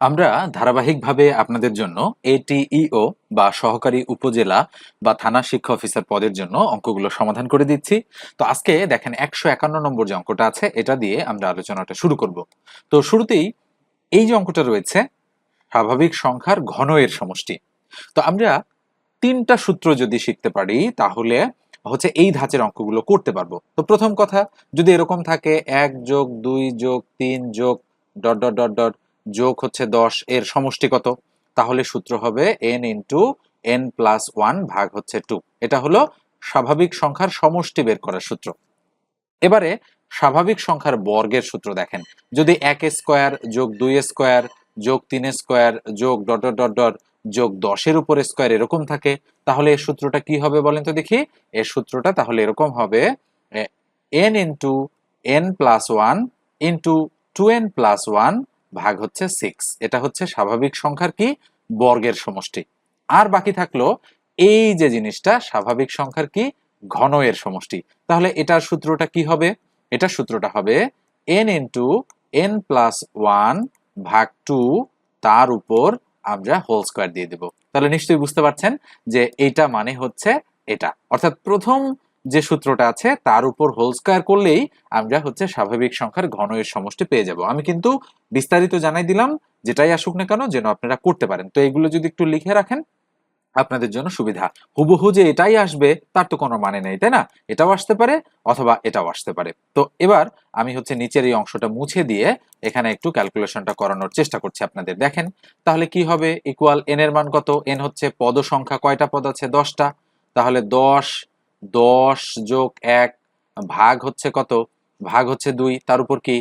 আমরা ধারাবাহিকভাবে আপনাদের জন্য এটিইও বা সহকারী উপজেলা বা থানা শিক্ষা অফিসার পদের জন্য অঙ্কগুলো সমাধান করে দিচ্ছি। তো আজকে দেখেন একশো একান্ন নম্বর যে অঙ্কটা আছে, এটা দিয়ে আমরা আলোচনাটা শুরু করব। তো শুরুতেই এই যে অঙ্কটা রয়েছে, স্বাভাবিক সংখ্যার ঘন এর সমষ্টি। তো আমরা তিনটা সূত্র যদি শিখতে পারি, তাহলে হচ্ছে এই ধাঁচের অঙ্কগুলো করতে পারব। তো প্রথম কথা, যদি এরকম থাকে, এক যোগ দুই যোগ তিন যোগ ডট ডট ডট ডট যোগ হচ্ছে দশ, এর সমষ্টি কত? তাহলে সূত্র হবে n into n plus one ভাগ হচ্ছে টু এটা হলো স্বাভাবিক সংখ্যার সমষ্টি বের করার সূত্র। এবারে স্বাভাবিক সংখ্যার বর্গের সূত্র দেখেন। যদি এক স্কোয়ার যোগ দুই স্কোয়ার যোগ তিন স্কোয়ার যোগ ডট ডট ডট যোগ দশের উপর স্কোয়ার এরকম থাকে, তাহলে এর সূত্রটা কি হবে বলেন তো দেখি? এর সূত্রটা তাহলে এরকম হবে n into n plus one into two n plus one ভাগ হচ্ছে সিক্স এটা হচ্ছে স্বাভাবিক সংখ্যার কি? বর্গের সমষ্টি। আর বাকি থাকল এই যে জিনিসটা, স্বাভাবিক সংখ্যার কি? ঘন সমষ্টি। তাহলে এটার সূত্রটা কি হবে? এটার সূত্রটা হবে n into n plus one ভাগ টু তার উপর আমরা হোল স্কোয়ার দিয়ে দেব। তাহলে নিশ্চয়ই বুঝতে পারছেন যে এইটা মানে হচ্ছে এটা। অর্থাৎ প্রথম যে সূত্রটা আছে, তার উপর হোল স্কোয়ার করলেই আমরা হচ্ছে স্বাভাবিক সংখ্যার ঘন এর সমষ্টি পেয়ে যাব। আমি কিন্তু বিস্তারিত জানাই দিলাম, যেটাই আসুক না কেন যেন আপনারা করতে পারেন। তো এগুলো যদি একটু লিখে রাখেন, আপনাদের জন্য সুবিধা। হুবহু যে এটাই আসবে, তার তো কোনো মানে নেই, তাই না? এটাও আসতে পারে, অথবা এটাও আসতে পারে। তো এবার আমি হচ্ছে নিচের এই অংশটা মুছে দিয়ে এখানে একটু ক্যালকুলেশনটা করানোর চেষ্টা করছি আপনাদের। দেখেন, তাহলে কি হবে? ইকুয়াল এন এর মান কত? এন হচ্ছে পদ সংখ্যা কয়টা পদ আছে? দশটা। তাহলে দশ দশ যোগ এক ভাগ হচ্ছে কত? ভাগ হচ্ছে দুই, তার উপর কি?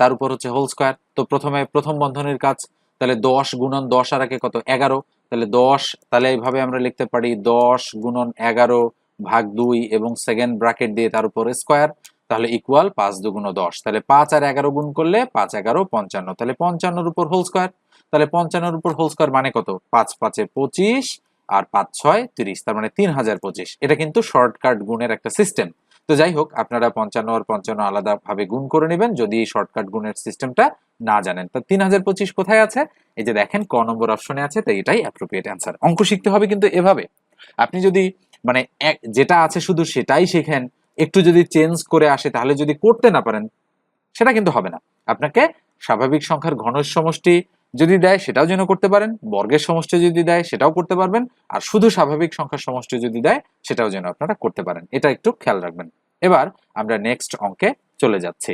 তার উপর হচ্ছে হোল স্কোয়ার তো প্রথমে প্রথম বন্ধনের কাজ, তাহলে দশ গুণন দশ আর আগে কত? এগারো। তাহলে দশ, তাহলে এইভাবে আমরা লিখতে পারি দশ গুণন এগারো ভাগ দুই এবং সেকেন্ড ব্র্যাকেট দিয়ে তার উপর স্কোয়ার তাহলে ইকুয়াল পাঁচ দুগুণ দশ। তাহলে পাঁচ আর এগারো গুণ করলে পাঁচ এগারো পঞ্চান্ন। তাহলে পঞ্চান্নর উপর হোল স্কোয়ার তাহলে পঞ্চান্নর উপর হোল স্কোয়ার মানে কত? পাঁচ পাঁচে পঁচিশ আর পাঁচ ছয় তিরিশ, তার মানে তিন হাজার পঁচিশ। এটা কিন্তু শর্টকাট গুণের একটা সিস্টেম তো যাই হোক, আপনারা পঞ্চান্ন আর পঞ্চান্ন আলাদা ভাবে গুণ করে নেবেন, যদি এই শর্টকাট গুণের সিস্টেমটা না জানেন। তো তিন হাজার পঁচিশ কোথায় আছে? এই যে দেখেন, ক নম্বর অপশনে আছে, তো এটাই অ্যাপ্রোপ্রিয়েট অ্যান্সার অঙ্ক শিখতে হবে কিন্তু এভাবে। আপনি যদি মানে যেটা আছে শুধু সেটাই শেখেন, একটু যদি চেঞ্জ করে আসে, তাহলে যদি করতে না পারেন, সেটা কিন্তু হবে না। আপনাকে স্বাভাবিক সংখ্যার ঘনের সমষ্টি যদি দেয় সেটাও যেন করতে পারেন, বর্গের সমষ্টি যদি দেয় সেটাও করতে পারবেন, আর শুধু স্বাভাবিক সংখ্যার সমষ্টি যদি দেয় সেটাও যেন আপনারা করতে পারেন। এটা একটু খেয়াল রাখবেন। এবার আমরা নেক্সট অঙ্কে চলে যাচ্ছি।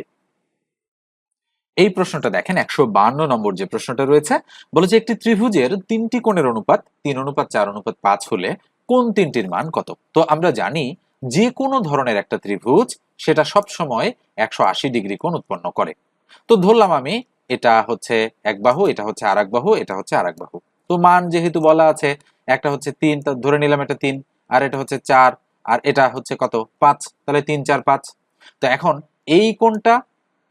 এই প্রশ্নটা দেখেন, একশো বান্ন নম্বর যে প্রশ্নটা রয়েছে বলেছে একটি ত্রিভুজের তিনটি কোণের অনুপাত, তিন অনুপাত, চার অনুপাত, পাঁচ হলে কোন তিনটির মান কত? তো আমরা জানি যে কোনো ধরনের একটা ত্রিভুজ সেটা সব সময় একশো আশি ডিগ্রি কোণ উৎপন্ন করে। তো ধরলাম আমি এটা হচ্ছে এক বাহু, এটা হচ্ছে আর বাহু, এটা হচ্ছে আর এক বাহু। তো মান যেহেতু বলা আছে, একটা হচ্ছে তিন ধরে নিলাম এটা তিন, আর এটা হচ্ছে চার, আর এটা হচ্ছে কত? পাঁচ। তাহলে তিন, চার, পাঁচ। তো এখন এই কোনটা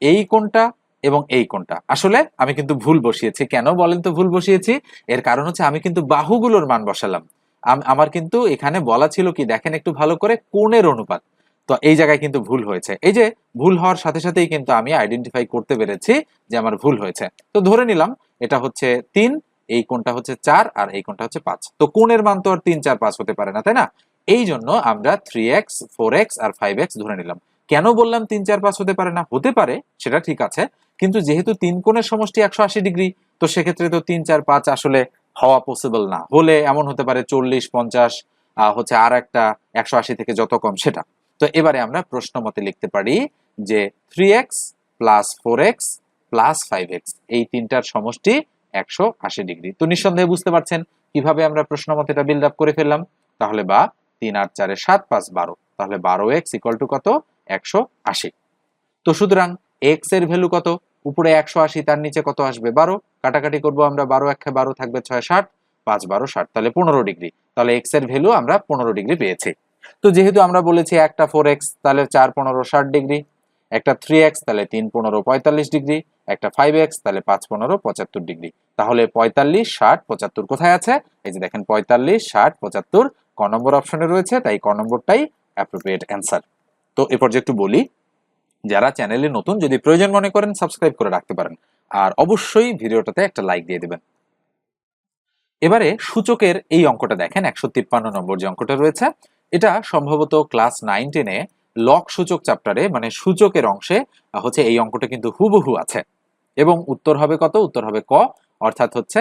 এই কোনটা এবং এই কোনটা আসলে আমি কিন্তু ভুল বসিয়েছি। কেন বলেন তো ভুল বসিয়েছি? এর কারণ হচ্ছে আমি কিন্তু বাহুগুলোর মান বসালাম। আমার কিন্তু এখানে বলা ছিল কি? দেখেন একটু ভালো করে, কোণের অনুপাত। তো এই জায়গায় কিন্তু ভুল হয়েছে। এই যে ভুল হওয়ার সাথে সাথেই কিন্তু আমি আইডেন্টিফাই করতে পেরেছি যে আমার ভুল হয়েছে। তো ধরে নিলাম এটা হচ্ছে তিন, এই কোণটা হচ্ছে চার আর এই কোণটা হচ্ছে পাঁচ। তো কোণের মান তো আর তিন, চার, পাঁচ হতে পারে না, তাই না? এই জন্য আমরা থ্রি এক্স ফোর এক্স আর ফাইভ এক্স ধরে নিলাম। কেন বললাম তিন, চার, পাঁচ হতে পারে না? হতে পারে, সেটা ঠিক আছে, কিন্তু যেহেতু তিন কোণের সমষ্টি একশো আশি ডিগ্রি, তো সেক্ষেত্রে তো তিন, চার, পাঁচ আসলে হওয়া পসিবল না। হলে এমন হতে পারে চল্লিশ, পঞ্চাশ হচ্ছে আর একটা একশো আশি থেকে যত কম সেটা। তো এবারে আমরা প্রশ্ন মতে লিখতে পারি যে three x plus four x plus five x এই তিনটার সমষ্টি একশো আশি ডিগ্রি। তো নিঃসন্দেহে বুঝতে পারছেন কীভাবে আমরা প্রশ্ন মতে এটা বিল্ড আপ করে ফেললাম? তাহলে বা তিন আট চারে সাত পাঁচ বারো, তাহলে বারো এক্স ইকুয়াল টু কত? একশো আশি। তো সুতরাং এক্সের ভ্যালু কত? উপরে একশো আশি, তার নিচে কত আসবে? বারো। কাটাকাটি করব আমরা বারো একে বারো থাকবে ছয় ষাট, পাঁচ বারো ষাট, তাহলে পনেরো ডিগ্রি। তাহলে এক্সের ভ্যালু আমরা পনেরো ডিগ্রি পেয়েছি। তো যেহেতু আমরা বলেছি একটা ফোর এক্স তাহলে চার পনেরো ষাট ডিগ্রি, একটা থ্রি এক্স তাহলে তিন পনেরো পঁয়তাল্লিশ ডিগ্রি, একটা ফাইভ এক্স তাহলে পাঁচ পনেরো পঁচাত্তর ডিগ্রি। তাহলে পঁয়তাল্লিশ, ষাট, পঁচাত্তর কোথায় আছে? এই যে দেখেন পঁয়তাল্লিশ, ষাট, পঁচাত্তর, ক নম্বর অপশনে রয়েছে, তাই ক নম্বরটাই অ্যাপ্রোপ্রিয়েট অ্যান্সার তো এরপর যে একটু বলি, যারা চ্যানেলে নতুন যদি প্রয়োজন মনে করেন সাবস্ক্রাইব করে রাখতে পারেন। আর অবশ্যই ভিডিওটাতে একটা লাইক দিয়ে দেবেন। এবারে সূচকের এই অঙ্কটা দেখেন, একশো তিপ্পান্ন নম্বর যে অঙ্কটা রয়েছে এটা সম্ভবত ক্লাস নাইন টেনে লক সূচক চ্যাপ্টারে মানে সূচকের অংশে হচ্ছে এই অঙ্কটা কিন্তু হুবহু আছে। এবং উত্তর হবে কত? উত্তর হবে ক, অর্থাৎ হচ্ছে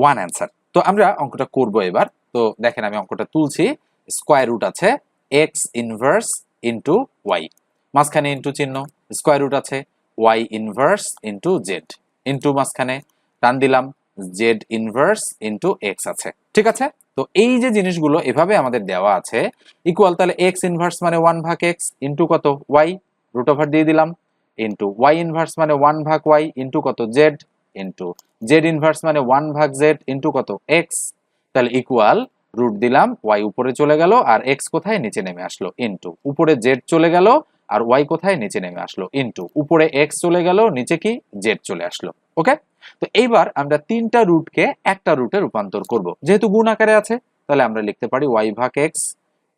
ওয়ান অ্যান্সার তো আমরা অঙ্কটা করব এবার। তো দেখেন আমি অঙ্কটা তুলছি। স্কোয়ার রুট আছে এক্স ইনভার্স ইন্টু ওয়াই মাঝখানে ইন্টু চিহ্ন স্কোয়ার রুট আছে y inverse into z into মাঝখানে, টান দিলাম। জেড ইনভার্স ইন্টু এক্স আছে। ঠিক আছে? তো এই যে জিনিসগুলো এভাবে আমাদের দেওয়া আছে ইকুয়াল তাহলে এক্স ইনভার্স মানে ওয়ান ভাগ এক্স ইন্টু কত ওয়াই রুট ওভার দিয়ে দিলাম। ইন্টু ওয়াই ইনভার্স মানে ওয়ান ভাগ ওয়াই ইন্টু কত জেড ইন্টু জেড ইনভার্স মানে ওয়ান ভাগ জেড ইন্টু কত এক্স তাহলে ইকুয়াল রুট দিলাম ওয়াই উপরে চলে গেল, আর এক্স কোথায়? নিচে নেমে আসলো। ইন্টু উপরে জেড চলে গেল, আর ওয়াই কোথায়? নিচে নেমে আসলো। ইন্টু উপরে এক্স চলে গেল, নিচে কি? জেড চলে আসলো। ওকে তো এইবার আমরা তিনটা রুটকে একটা রুটে রূপান্তর করব। যেহেতু গুণ আকারে আছে, তাহলে আমরা লিখতে পারি ওয়াই ভাগ এক্স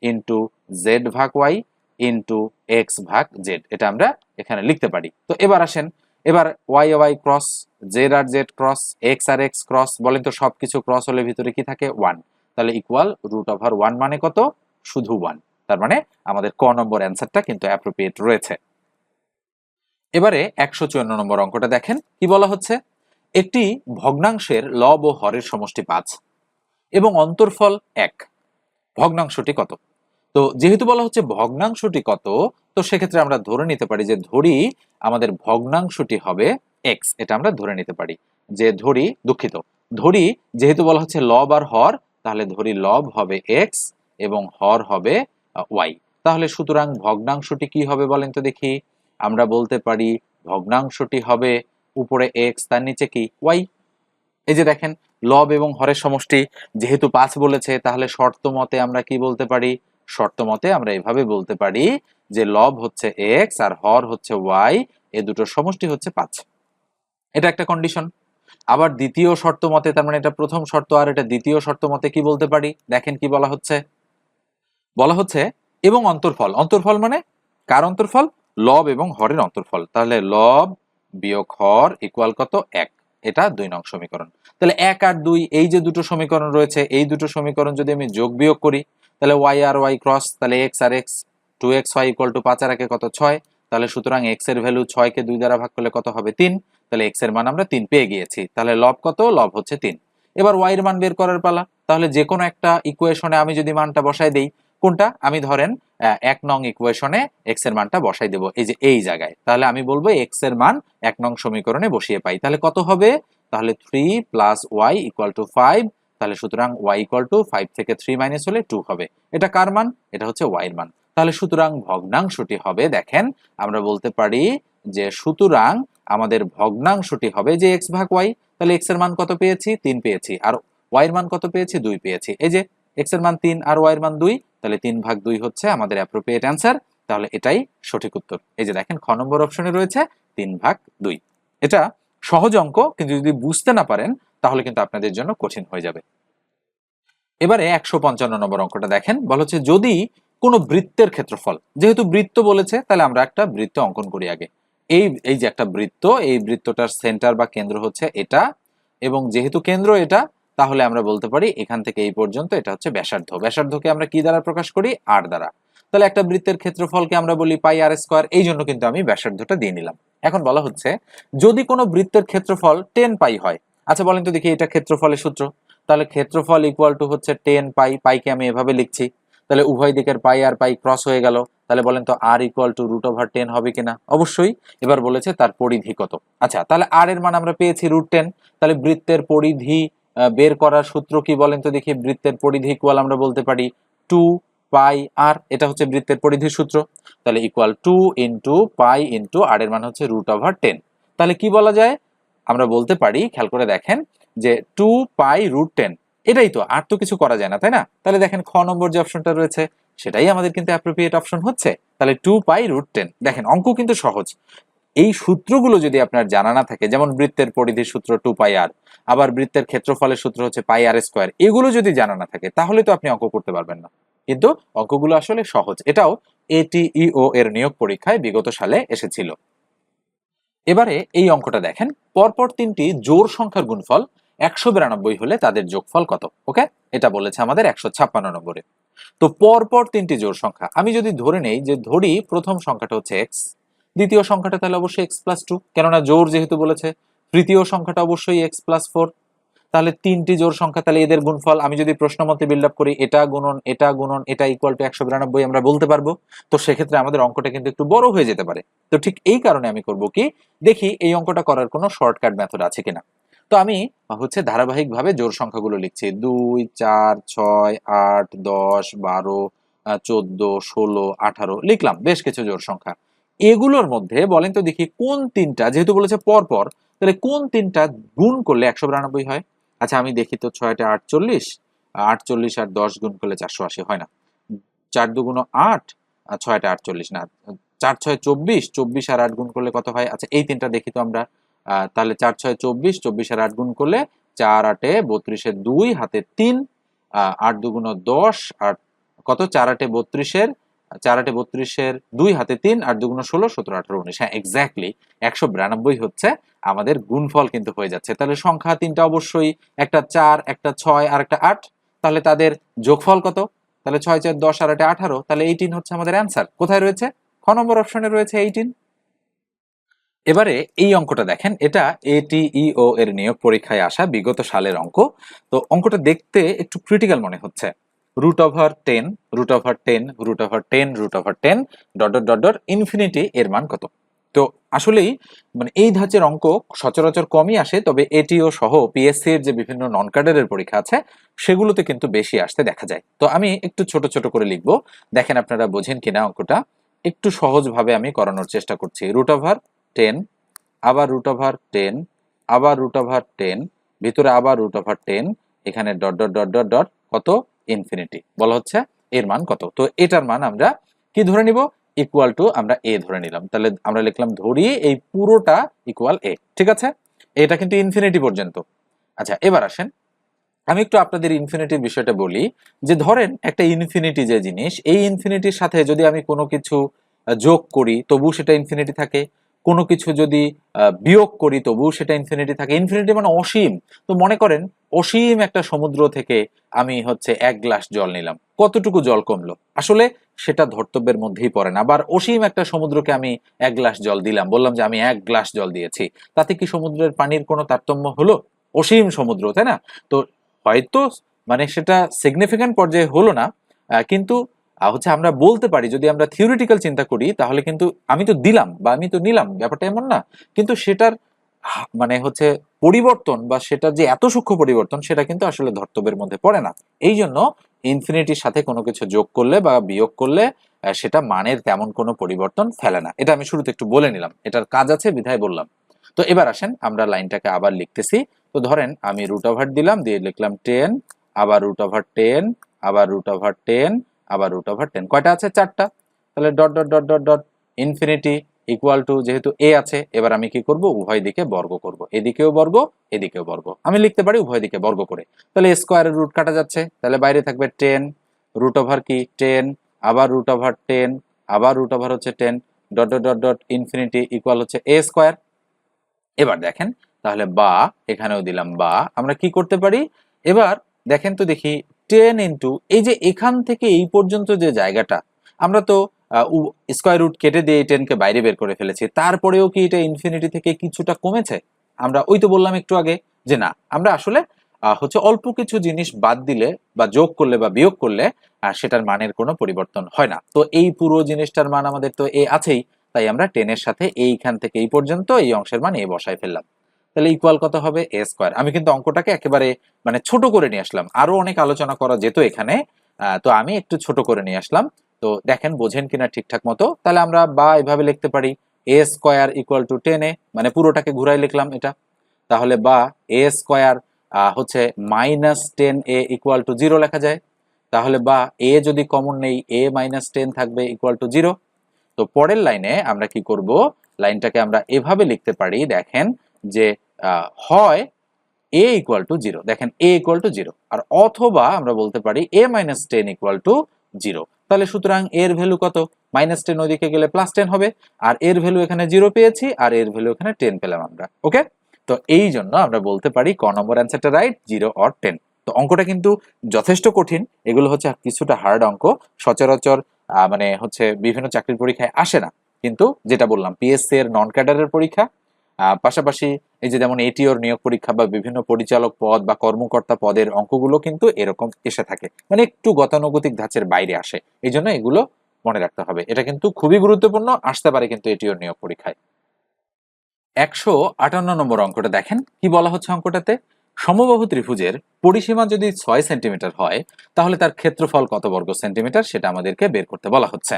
ইন্টু জেড ভাগ ওয়াই ইন্টু এক্স ভাগ জেড এটা আমরা এখানে লিখতে পারি। তো এবার আসেন, এবার ওয়াই ওয়াই ক্রস জেড আর জেড ক্রস এক্স আর এক্স ক্রস বলেন তো সবকিছু ক্রস হলে ভিতরে কি থাকে? ওয়ান তাহলে ইকুয়াল রুট ওভার ওয়ান মানে কত? শুধু ওয়ান তার মানে আমাদের ক নম্বর অ্যান্সারটা কিন্তু অ্যাপ্রোপ্রিয়েট রয়েছে। এবারে একশো চুয়ান্ন নম্বর অঙ্কটা দেখেন, কি বলা হচ্ছে? একটি ভগ্নাংশের লব ও হরের সমষ্টি পাঁচ এবং অন্তর্ফল এক। ভগ্নাংশটি কত? তো যেহেতু বলা হচ্ছে ভগ্নাংশটি কত, তো সেক্ষেত্রে আমরা ধরে নিতে পারি যে ধরি আমাদের ভগ্নাংশটি হবে এক্স এটা আমরা ধরে নিতে পারি যে ধরি দুঃখিত। ধরি যেহেতু বলা হচ্ছে লব আর হর, তাহলে ধরি লব হবে এক্স এবং হর হবে ওয়াই তাহলে সুতরাং ভগ্নাংশটি কি হবে বলেন তো দেখি। আমরা বলতে পারি ভগ্নাংশটি হবে উপরে এক্স তার নিচে কি? ওয়াই এই যে দেখেন, লব এবং হরের সমষ্টি যেহেতু পাঁচ বলেছে, তাহলে শর্ত মতে আমরা কি বলতে পারি? শর্ত মতে আমরা এভাবে বলতে পারি যে লব হচ্ছে এক্স আর হর হচ্ছে ওয়াই এ দুটোর সমষ্টি হচ্ছে পাঁচ। এটা একটা কন্ডিশন আবার দ্বিতীয় শর্ত মতে, তার মানে এটা প্রথম শর্ত, আর এটা দ্বিতীয় শর্ত মতে কি বলতে পারি? দেখেন কি বলা হচ্ছে। বলা হচ্ছে এবং অন্তর্ফল। অন্তর্ফল মানে কার অন্তর্ফল? লব এবং হরের অন্তর্ফল। তাহলে লব বিয়োগ হর ইকুয়াল কত? এক। এটা দুই নং সমীকরণ। তাহলে এক আর দুই, এই যে দুটো সমীকরণ রয়েছে, এই দুটো সমীকরণ যদি আমি যোগ বিয়োগ করি, তাহলে ওয়াই আর ওয়াই ক্রস তাহলে x R x two x y equal to পাঁচ আর একে কত? ছয়। তাহলে সুতরাং এক্সের ভ্যালু ছয়কে দুই দ্বারা ভাগ করলে কত হবে? তিন। তাহলে এক্সের মান আমরা তিন পেয়ে গিয়েছি। তাহলে লব কত? লব হচ্ছে তিন। এবার ওয়াই এর মান বের করার পালা। তাহলে যে কোনো একটা ইকুয়েশনে আমি যদি মানটা বসাই দেই, কোনটা? আমি ধরেন এক নং ইকুয়েশনে এক্সের মানটা বসাই দেবো। এই যে এই জায়গায়। তাহলে আমি বলব এক্সের মান এক নং সমীকরণে বসিয়ে পাই। তাহলে কত হবে? তাহলে three plus y equal to five তাহলে সুতরাং ওয়াই ইকুয়াল টু ফাইভ থেকে থ্রি মাইনাস হলে টু হবে। এটা কার মান? এটা হচ্ছে ওয়াই এর মান। তাহলে সুতরাং ভগ্নাংশটি হবে, দেখেন, আমরা বলতে পারি যে সুতরাং আমাদের ভগ্নাংশটি হবে যে এক্স ভাগ ওয়াই তাহলে এক্সের মান কত পেয়েছি? তিন পেয়েছি। আর ওয়াই এর মান কত পেয়েছি? দুই পেয়েছি। এই যে এক্সের মান তিন আর ওয়াই এর মান দুই। তাহলে তিন ভাগ দুই হচ্ছে আমাদের অ্যাপ্রোপ্রিয়েট অ্যান্সার তাহলে এটাই সঠিক উত্তর। এই যে দেখেন, খ নম্বর অপশনে রয়েছে তিন ভাগ দুই। এটা সহজ অঙ্ক, কিন্তু যদি বুঝতে না পারেন, তাহলে কিন্তু আপনাদের জন্য কঠিন হয়ে যাবে। এবারে একশো পঞ্চান্ন নম্বর অঙ্কটা দেখেন। বলা হচ্ছে, যদি কোনো বৃত্তের ক্ষেত্রফল, যেহেতু বৃত্ত বলেছে, তাহলে আমরা একটা বৃত্ত অঙ্কন করি আগে। এই এই যে একটা বৃত্ত, এই বৃত্তটার সেন্টার বা কেন্দ্র হচ্ছে এটা, এবং যেহেতু কেন্দ্র এটা তাহলে আমরা বলতে পারি এখান থেকে এই পর্যন্ত এটা হচ্ছে ব্যাসার্ধ। ব্যাসার্ধকে আমরা কি দ্বারা প্রকাশ করি? আর দ্বারা। তাহলে একটা বৃত্তের ক্ষেত্রফলকে আমরা বলি পাই আর স্কোয়ার, এই জন্য কিন্তু আমি ব্যাসার্ধটা দিয়ে নিলাম। এখন বলা হচ্ছে, যদি কোনো বৃত্তের ক্ষেত্রফল টেন পাই হয় আচ্ছা বলেন তো দেখি এটা ক্ষেত্রফলের সূত্র। তাহলে ক্ষেত্রফল ইকুয়াল টু হচ্ছে টেন পাই পাইকে আমি এভাবে লিখছি? তাহলে উভয় দিকের পাই আর পাই ক্রস হয়ে গেল। তাহলে বলেন তো r equal to root over ten হবে কিনা? অবশ্যই। এবার বলেছে তার পরিধি কত। আচ্ছা তাহলে আর এর মান আমরা পেয়েছি রুট টেন তাহলে বৃত্তের পরিধি বের করার সূত্র কি বলেন তো দেখি, বৃত্তের পরিধি ইকুয়াল আমরা বলতে পারি টু পাই আর এটা হচ্ছে বৃত্তের পরিধির সূত্র। তাহলে equal to into pi into r এর মান হচ্ছে রুট ওভার টেন তাহলে কি বলা যায়? আমরা বলতে পারি, খেয়াল করে দেখেন, যে টু পাই রুট টেন এটাই তো, আর তো কিছু করা যায় না, তাই না? তাহলে দেখেন খ নম্বর যে অপশনটা রয়েছে, সেটাই আমাদের কিন্তু অ্যাপ্রোপ্রিয়েট অপশন হচ্ছে। তাহলে টু পাই রুট টেন দেখেন, অঙ্ক কিন্তু সহজ। এই সূত্রগুলো যদি আপনার জানা না থাকে, যেমন বৃত্তের পরিধির সূত্র টু পাই আর আবার বৃত্তের ক্ষেত্রফলের সূত্র হচ্ছে পাই আর স্কোয়ার এগুলো যদি জানা না থাকে, তাহলে তো আপনি অঙ্ক করতে পারবেন না। কিন্তু অঙ্কগুলো আসলে সহজ। এটাও এটিইও এর নিয়োগ পরীক্ষায় বিগত সালে এসেছিল। এবারে এই অঙ্কটা দেখেন, পরপর তিনটি জোর সংখ্যার গুণফল একশো বিরানব্বই হলে তাদের যোগফল কত? ওকে? এটা বলেছে আমাদের একশো ছাপ্পান্ন নম্বরে। তো পরপর তিনটি জোর সংখ্যা। আমি যদি ধরে নেই যে ধরি, প্রথম সংখ্যাটা হচ্ছে এক্স দ্বিতীয় সংখ্যাটা তাহলে অবশ্যই এক্স প্লাস টু কেননা জোর যেহেতু বলেছে, তৃতীয় সংখ্যাটা অবশ্যই এক্স প্লাস ফোর তাহলে তিনটি জোর সংখ্যা তাহলে এদের গুণফল, আমি যদি প্রশ্ন মতে বিল্ড আপ করি, এটা গুণন এটা গুণন, এটা ইকুয়াল টু একশো বিরানব্বই আমরা বলতে পারব, তো সেক্ষেত্রে আমাদের অঙ্কটা কিন্তু একটু বড় হয়ে যেতে পারে। তো ঠিক এই কারণে আমি করব কি, দেখি এই অঙ্কটা করার কোনো শর্টকাট মেথড আছে কিনা। তো আমি হচ্ছে ধারাবাহিকভাবে জোর সংখ্যাগুলো লিখছি, দুই, চার, ছয়, আট, দশ, বারো চোদ্দ, ষোলো, আঠারো, লিখলাম, বেশ কিছু জোর সংখ্যা। এগুলোর মধ্যে বলেন তো দেখি কোন তিনটা, যেহেতু বলেছে পর পর তাহলে কোন তিনটা গুণ করলে একশো বিরানব্বই হয়? আচ্ছা আমি দেখি তো ছয়টা আটচল্লিশ আটচল্লিশ আর দশ গুণ করলে চারশো আশি হয় না। চার দুগুণ আট আর ছয়টা আটচল্লিশ, না, চার ছয় চব্বিশ চব্বিশ আর আট গুণ করলে কত হয়? আচ্ছা এই তিনটা দেখি তো আমরা। তাহলে চার ছয় চব্বিশ চব্বিশ আর আট গুণ করলে চার আটে বত্রিশের দুই, হাতে তিন আট দুগুণ দশ আর কত? চার আটে বত্রিশের চার আটে বত্রিশের দুই হাতে তিন আর দুগুণ ষোলো, সতেরো, আঠারো, উনিশ। হ্যাঁ এক্স্যাক্টলি একশো বিরানব্বই হচ্ছে আমাদের গুণফল কিন্তু হয়ে যাচ্ছে। তাহলে সংখ্যা তিনটা অবশ্যই, একটা চার, একটা ছয়, আর একটা আট। তাহলে তাদের যোগফল কত? তাহলে ছয়, চার, দশ আর একটা আঠারো। তাহলে এইটিন হচ্ছে আমাদের অ্যান্সার কোথায় রয়েছে? খ নম্বর অপশনে রয়েছে এইটিন এবারে এই অঙ্কটা দেখেন, এটা এটিইও এর নিয়োগ পরীক্ষায় আসা বিগত সালের অঙ্ক। তো অঙ্কটা দেখতে একটু ক্রিটিক্যাল মনে হচ্ছে। Root over ten root over ten root over ten root over ten dot dot dot infinity এর মান কত? তো আসলেই মানে এই ধাঁচের অঙ্ক সচরাচর কমই আসে, তবে এটিও সহ পিএসসি এর যে বিভিন্ন নন কাডারের পরীক্ষা আছে, সেগুলোতে কিন্তু বেশি আসতে দেখা যায়। তো আমি একটু ছোট ছোট করে লিখব। দেখেন আপনারা বোঝেন কিনা অঙ্কটা? একটু সহজভাবে আমি করানোর চেষ্টা করছি। রুট ওভার টেন আবার রুট ওভার টেন আবার রুট ওভার টেন ভিতরে আবার রুট ওভার টেন এখানে dot dot dot dot dot কত? ইনফিনিটি বলা হচ্ছে এর মান কত? তো এটার মান আমরা কি ধরে নিব? ইকুয়াল টু আমরা এ ধরে নিলাম। তাহলে আমরা লিখলাম ধরি এই পুরোটা ইকুয়াল এ ঠিক আছে? এটা কিন্তু ইনফিনিটি পর্যন্ত। আচ্ছা এবার আসেন। আমি একটু আপনাদের ইনফিনিটির বিষয়টা বলি, যে ধরেন একটা ইনফিনিটি যে জিনিস, এই ইনফিনিটির সাথে যদি আমি কোনো কিছু যোগ করি তবু সেটা ইনফিনিটি থাকে। কোনো কিছু যদি বিয়োগ করি তবুও সেটা ইনফিনিটি থাকে। ইনফিনিটি মানে অসীম। তো মনে করেন, অসীম একটা সমুদ্র থেকে আমি হচ্ছে এক গ্লাস জল নিলাম। কতটুকু জল কমলো? আসলে সেটা ধর্তব্যের মধ্যেই পড়ে না। আবার অসীম একটা সমুদ্রকে আমি এক গ্লাস জল দিলাম। বললাম যে আমি এক গ্লাস জল দিয়েছি। তাতে কি সমুদ্রের পানির কোনো তারতম্য হলো? অসীম সমুদ্র, তাই না? তো হয়তো মানে সেটা সিগনিফিক্যান্ট পর্যায়ে হলো না কিন্তু হচ্ছে আমরা বলতে পারি, যদি আমরা থিওরিটিক্যাল চিন্তা করি, তাহলে কিন্তু আমি তো দিলাম বা আমি তো নিলাম, ব্যাপারটা এমন না। কিন্তু সেটার মানে হচ্ছে পরিবর্তন বা সেটার যে এত সূক্ষ্ম পরিবর্তন, সেটা কিন্তু আসলে ধর্তব্যের মধ্যে পড়ে না। এই জন্য ইনফিনিটির সাথে কোনো কিছু যোগ করলে বা বিয়োগ করলে সেটা মানের তেমন কোনো পরিবর্তন ফেলে না। এটা আমি শুরুতে একটু বলে নিলাম। এটার কাজ আছে, বিধায় বললাম। তো এবার আসেন, আমরা লাইনটাকে আবার লিখতেছি। তো ধরেন, আমি রুট ওভার দিলাম, দিয়ে লিখলাম টেন আবার রুট ওভার টেন আবার রুট ওভার টেন আবার রুট ওভার টেন কয়টা আছে? চারটা। তাহলে dot dot dot dot dot infinity equal to যেহেতু এ আছে, এবার আমি কি করব? উভয় দিকে বর্গ করব। এদিকেও বর্গ এদিকেও বর্গ। আমি লিখতে পারি উভয় দিকে বর্গ করে। তাহলে স্কোয়ারের রুট কাটা যাচ্ছে। তাহলে বাইরে থাকবে টেন রুট ওভার কি? টেন আবার রুট ওভার টেন আবার রুট ওভার হচ্ছে ten dot dot dot dot infinity equal হচ্ছে এ স্কোয়ার এবার দেখেন, তাহলে বা, এখানেও দিলাম বা। আমরা কি করতে পারি? এবার দেখেন তো দেখি টেন ইন্টু এই যে এখান থেকে এই পর্যন্ত যে জায়গাটা, আমরা তো স্কোয়ার রুট কেটে দিয়ে এই টেনকে বাইরে বের করে ফেলেছি, তারপরেও কি এটা ইনফিনিটি থেকে কিছুটা কমেছে? আমরা, ওই তো বললাম একটু আগে যে না, আমরা আসলে হচ্ছে অল্প কিছু জিনিস বাদ দিলে বা যোগ করলে বা বিয়োগ করলে সেটার মানের কোনো পরিবর্তন হয় না। তো এই পুরো জিনিসটার মান আমাদের তো এ আছেই, তাই আমরা টেনের সাথে এইখান থেকে এই পর্যন্ত এই অংশের মান এ বসায় ফেললাম। তাহলে ইকুয়াল কত হবে? এ স্কোয়ার আমি কিন্তু অঙ্কটাকে একেবারে মানে ছোট করে নিয়ে আসলাম। আরও অনেক আলোচনা করা যেত এখানে। তো আমি একটু ছোট করে নিয়ে আসলাম। তো দেখেন, বোঝেন কিনা ঠিকঠাক মতো। তাহলে আমরা বা এভাবে লিখতে পারি a square equal to ten a মানে পুরোটাকে ঘুরাই লিখলাম এটা। তাহলে বা এ স্কোয়ার হচ্ছে minus ten a equal to zero লেখা যায়। তাহলে বা এ যদি কমন নেই এ মাইনাস টেন থাকবে ইকুয়াল টু জিরো তো পরের লাইনে আমরা কি করব? লাইনটাকে আমরা এভাবে লিখতে পারি, দেখেন যে হয় এ ইকুয়াল টু জিরো দেখেন এ ইকুয়াল টু জিরো আর অথবা আমরা বলতে পারি a minus ten equal to zero তাহলে সুতরাং এর ভ্যালু কত? মাইনাস টেন ওইদিকে গেলে প্লাস টেন হবে। আর এর ভ্যালু এখানে জিরো পেয়েছি, আর এর ভ্যালু এখানে টেন পেলাম আমরা। ওকে তো এই জন্য আমরা বলতে পারি ক নম্বর অ্যান্সারটা রাইট জিরো অর টেন তো অঙ্কটা কিন্তু যথেষ্ট কঠিন। এগুলো হচ্ছে কিছুটা হার্ড অঙ্ক। সচরাচর মানে হচ্ছে বিভিন্ন চাকরির পরীক্ষায় আসে না। কিন্তু যেটা বললাম পিএসসি এর নন ক্যাডারের পরীক্ষা পাশাপাশি এই যে যেমন এটিওর নিয়োগ পরীক্ষা বা বিভিন্ন পরিচালক পদ বা কর্মকর্তা পদের অঙ্কগুলো কিন্তু এরকম এসে থাকে। মানে একটু গতানুগতিক ধাঁচের বাইরে আসে। এই জন্য এগুলো মনে রাখতে হবে। এটা কিন্তু খুবই গুরুত্বপূর্ণ, আসতে পারে কিন্তু এটিওর নিয়োগ পরীক্ষায়। একশো আটান্ন নম্বর অঙ্কটা দেখেন। কি বলা হচ্ছে অঙ্কটাতে? সমবাহু ত্রিভুজের পরিসীমা যদি ছয় সেন্টিমিটার হয়, তাহলে তার ক্ষেত্রফল কত বর্গ সেন্টিমিটার সেটা আমাদেরকে বের করতে বলা হচ্ছে।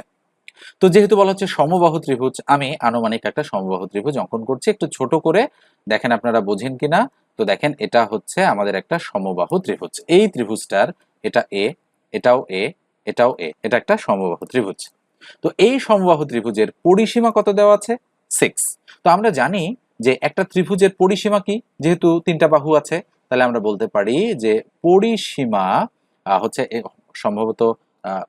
তো যেহেতু বলা হচ্ছে সমবাহু ত্রিভুজ আমি আনুমানিক একটা সমবাহু ত্রিভুজ অঙ্কন করছি। একটু ছোট করে দেখেন আপনারা বোঝেন কিনা? তো দেখেন এটা হচ্ছে আমাদের একটা সমবাহু ত্রিভুজ। এই ত্রিভুজটার এটা এ এটাও এ এটাও এ এটা একটা সমবাহু ত্রিভুজ। তো এই সমবাহু ত্রিভুজের পরিসীমা কত দেওয়া আছে? সিক্স তো আমরা জানি যে একটা ত্রিভুজের পরিসীমা কি? যেহেতু তিনটা বাহু আছে তাহলে আমরা বলতে পারি যে পরিসীমা হচ্ছে সম্ভবত আহ,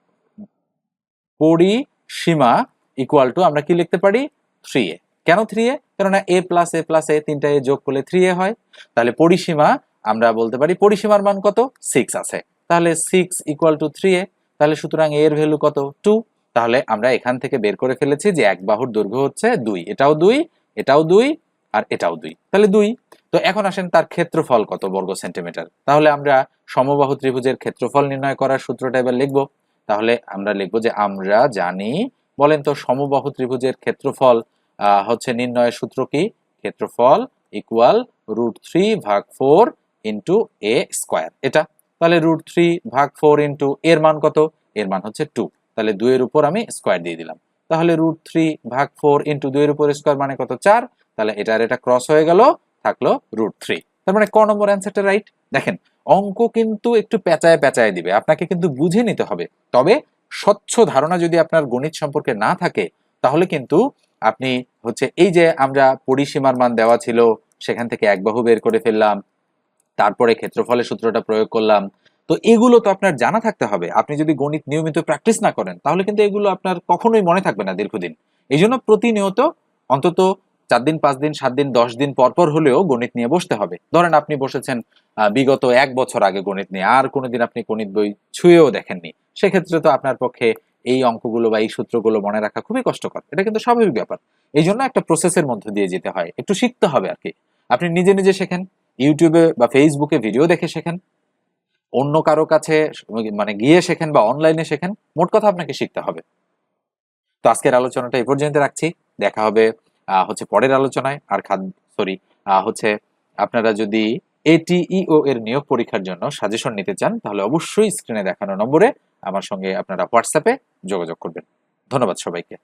পরিসীমা ইকুয়াল টু আমরা কি লিখতে পারি? থ্রি এ কেন থ্রি এ কেননা এ প্লাস এ প্লাস এ তিনটা এ যোগ করলে থ্রি এ হয়। তাহলে পরিসীমা আমরা বলতে পারি পরিসীমার মান কত? সিক্স আছে। তাহলে six equal to three a তাহলে সুতরাং এর ভ্যালু কত? টু তাহলে আমরা এখান থেকে বের করে ফেলেছি যে এক বাহুর দৈর্ঘ্য হচ্ছে দুই। এটাও দুই এটাও দুই, আর এটাও দুই। তাহলে দুই। তো এখন আসেন তার ক্ষেত্রফল কত বর্গ সেন্টিমিটার তাহলে আমরা সমবাহু ত্রিভুজের ক্ষেত্রফল নির্ণয় করার সূত্রটা এবার লিখব। তাহলে আমরা লিখব যে আমরা জানি, বলেন তো সমবাহু ত্রিভুজের ক্ষেত্রফল হচ্ছে নির্ণয়ের সূত্র কি? ক্ষেত্রফল ইকুয়াল রুট থ্রি ভাগ ফোর ইন্টু এ স্কোয়ার এটা, তাহলে রুট থ্রি ভাগ ফোর ইন্টু এর মান কত? এর মান হচ্ছে টু তাহলে দুইয়ের উপর আমি স্কোয়ার দিয়ে দিলাম। তাহলে রুট থ্রি ভাগ ফোর ইন্টু দুইয়ের উপর স্কোয়ার মানে কত? চার। তাহলে এটার এটা ক্রস হয়ে গেল, থাকল রুট থ্রি তার মানে ক নম্বর অ্যান্সারটা রাইট দেখেন, অঙ্ক কিন্তু একটু পেঁচায় পেঁচায় দিবে, আপনাকে কিন্তু বুঝে নিতে হবে। তবে স্বচ্ছ ধারণা যদি আপনার গণিত সম্পর্কে না থাকে, তাহলে কিন্তু আপনি হচ্ছে এই যে আমরা পরিসীমার মান দেওয়া ছিল, সেখান থেকে এক বাহু বের করে ফেললাম, তারপরে ক্ষেত্রফলের সূত্রটা প্রয়োগ করলাম, তো এগুলো তো আপনার জানা থাকতে হবে। আপনি যদি গণিত নিয়মিত প্র্যাকটিস না করেন, তাহলে কিন্তু এগুলো আপনার কখনোই মনে থাকবে না দীর্ঘদিন। এই জন্য প্রতিনিয়ত অন্তত চার দিন, পাঁচ দিন, সাত দিন, দশ দিন পর পর হলেও গণিত নিয়ে বসতে হবে। ধরেন আপনি বসেছেন বিগত এক বছর আগে গণিত নিয়ে, আর কোনোদিন আপনি গণিত বই ছুঁয়েও দেখেননি। সেক্ষেত্রে তো আপনার পক্ষে এই অঙ্কগুলো বা এই সূত্রগুলো মনে রাখা খুবই কষ্টকর। এটা কিন্তু স্বাভাবিক ব্যাপার। এই জন্য একটা প্রসেসের মধ্যে দিয়ে যেতে হয়, একটু শিখতে হবে আর কি। আপনি নিজে নিজে শেখেন, ইউটিউবে বা ফেসবুকে ভিডিও দেখে শেখেন, অন্য কারও কাছে মানে গিয়ে শেখেন বা অনলাইনে শেখেন, মোট কথা আপনাকে শিখতে হবে। তো আজকের আলোচনাটা এই পর্যন্ত রাখছি। দেখা হবে হচ্ছে পরের আলোচনায়। আর খাদ সরি হচ্ছে আপনারা যদি এটিইও এর নিয়োগ পরীক্ষার জন্য সাজেশন নিতে চান, তাহলে অবশ্যই স্ক্রিনে দেখানো নম্বরে আমার সঙ্গে আপনারা হোয়াটসঅ্যাপে যোগাযোগ করবেন। ধন্যবাদ সবাইকে।